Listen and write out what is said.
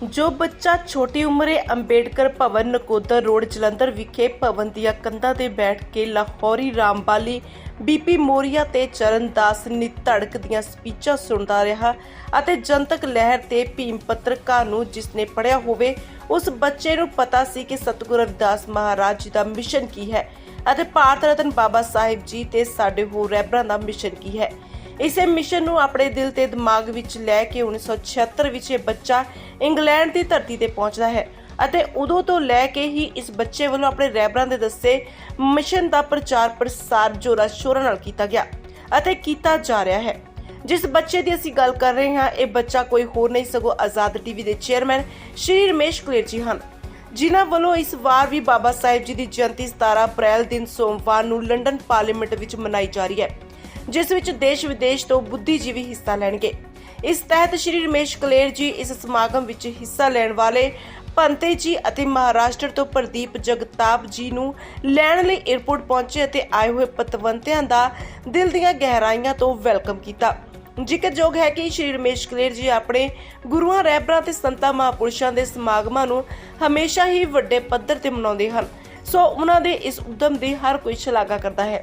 ਜੋ ਬੱਚਾ ਛੋਟੀ ਉਮਰੇ ਅੰਬੇਡਕਰ ਭਵਨ ਨਕੋਦਰ ਰੋਡ ਜਲੰਧਰ ਵਿਖੇ ਭਵਨ ਦੀਆਂ ਕੰਧਾਂ ਤੇ ਬੈਠ ਕੇ ਲਾਹੌਰੀ ਰਾਮਬਾਲੀ ਬੀਪੀ ਮੋਰੀਆ ਤੇ ਚਰਨਦਾਸ ਨਿਧੜਕ ਦੀਆਂ ਸਪੀਚਾਂ ਸੁਣਦਾ ਰਿਹਾ ਅਤੇ ਜਨਤਕ ਲਹਿਰ ਤੇ ਭੀਮ ਪੱਤਰਕਾਰ ਨੂੰ ਜਿਸਨੇ ਪੜਿਆ ਹੋਵੇ, ਉਸ ਬੱਚੇ ਨੂੰ ਪਤਾ ਸੀ ਕਿ ਸਤਿਗੁਰੂ ਰਵਿਦਾਸ ਮਹਾਰਾਜ ਜੀ ਦਾ ਮਿਸ਼ਨ ਕੀ ਹੈ ਅਤੇ ਭਾਰਤ ਰਤਨ ਬਾਬਾ ਸਾਹਿਬ ਜੀ ਤੇ ਸਾਡੇ ਹੋਰ ਰਹਿਬਰਾਂ ਦਾ ਮਿਸ਼ਨ ਕੀ ਹੈ। ਇਸੇ ਮਿਸ਼ਨ ਨੂੰ ਆਪਣੇ ਦਿਲ ਤੇ ਦਿਮਾਗ ਵਿੱਚ ਲੈ ਕੇ 1976 ਵਿੱਚ ਇਹ ਬੱਚਾ ਇੰਗਲੈਂਡ ਦੀ ਧਰਤੀ ਤੇ ਪਹੁੰਚਦਾ ਹੈ। ਅਤੇ ਉਦੋਂ ਤੋਂ ਲੈ ਕੇ ਹੀ ਇਸ ਬੱਚੇ ਵੱਲੋਂ ਆਪਣੇ ਰੈਬਰਾਂ ਦੇ ਦੱਸੇ ਮਿਸ਼ਨ ਦਾ ਪ੍ਰਚਾਰ ਪ੍ਰਸਾਰ ਜੋਰਾ ਸ਼ੋਰਾਂ ਨਾਲ ਕੀਤਾ ਗਿਆ ਅਤੇ ਕੀਤਾ ਜਾ ਰਿਹਾ ਹੈ। ਜਿਸ ਬੱਚੇ ਦੀ ਅਸੀਂ ਗੱਲ ਕਰ ਰਹੇ ਹਾਂ, ਇਹ ਬੱਚਾ ਕੋਈ ਹੋਰ ਨਹੀਂ, ਸਗੋਂ ਆਜ਼ਾਦ ਟੀਵੀ ਦੇ ਚੇਅਰਮੈਨ ਸ਼੍ਰੀ ਰਮੇਸ਼ ਕੁਲੇਰ ਜੀ ਹਨ। ਜਿਨ੍ਹਾਂ ਵੱਲੋਂ ਇਸ ਵਾਰ ਵੀ ਬਾਬਾ ਸਾਹਿਬ ਜੀ ਦੀ ਜਯੰਤੀ 17 ਅਪ੍ਰੈਲ ਦਿਨ ਸੋਮਵਾਰ ਨੂੰ ਲੰਡਨ ਪਾਰਲੀਮੈਂਟ ਵਿੱਚ ਮਨਾਈ ਜਾ ਰਹੀ ਹੈ, ਜਿਸ ਵਿੱਚ ਦੇਸ਼ ਵਿਦੇਸ਼ ਤੋਂ ਬੁੱਧੀਜੀਵੀ ਹਿੱਸਾ ਲੈਣਗੇ। ਇਸ ਤਹਿਤ ਸ਼੍ਰੀ ਰਮੇਸ਼ ਕਲੇਰ ਜੀ ਇਸ ਸਮਾਗਮ ਵਿੱਚ ਹਿੱਸਾ ਲੈਣ ਵਾਲੇ ਪੰਤੇ ਜੀ ਅਤੇ ਮਹਾਰਾਸ਼ਟਰ ਤੋਂ ਪ੍ਰਦੀਪ ਜਗਤਾਪ ਜੀ ਨੂੰ ਲੈਣ ਲਈ 에ਅਰਪੋਰਟ ਪਹੁੰਚੇ ਅਤੇ ਆਏ ਹੋਏ ਪਤਵੰਤਿਆਂ ਦਾ ਦਿਲ ਦੀਆਂ ਗਹਿਰਾਈਆਂ ਤੋਂ ਵੈਲਕਮ ਕੀਤਾ। ਜ਼ਿਕਰਯੋਗ ਹੈ ਕਿ ਸ਼੍ਰੀ ਰਮੇਸ਼ ਕਲੇਰ ਜੀ ਆਪਣੇ ਗੁਰੂਆਂ ਰਹਿਬਰਾਂ ਤੇ ਸੰਤਾਂ, ਮਹਾਪੁਰਸ਼ਾਂ ਦੇ ਸਮਾਗਮਾਂ ਨੂੰ ਹਮੇਸ਼ਾ ਹੀ ਵੱਡੇ ਪੱਧਰ ਤੇ ਮਨਾਉਂਦੇ ਹਨ। ਸੋ ਉਹਨਾਂ ਦੇ ਇਸ ਉਦਮ ਦੀ ਹਰ ਕੋਈ ਸ਼ਲਾਘਾ ਕਰਦਾ ਹੈ।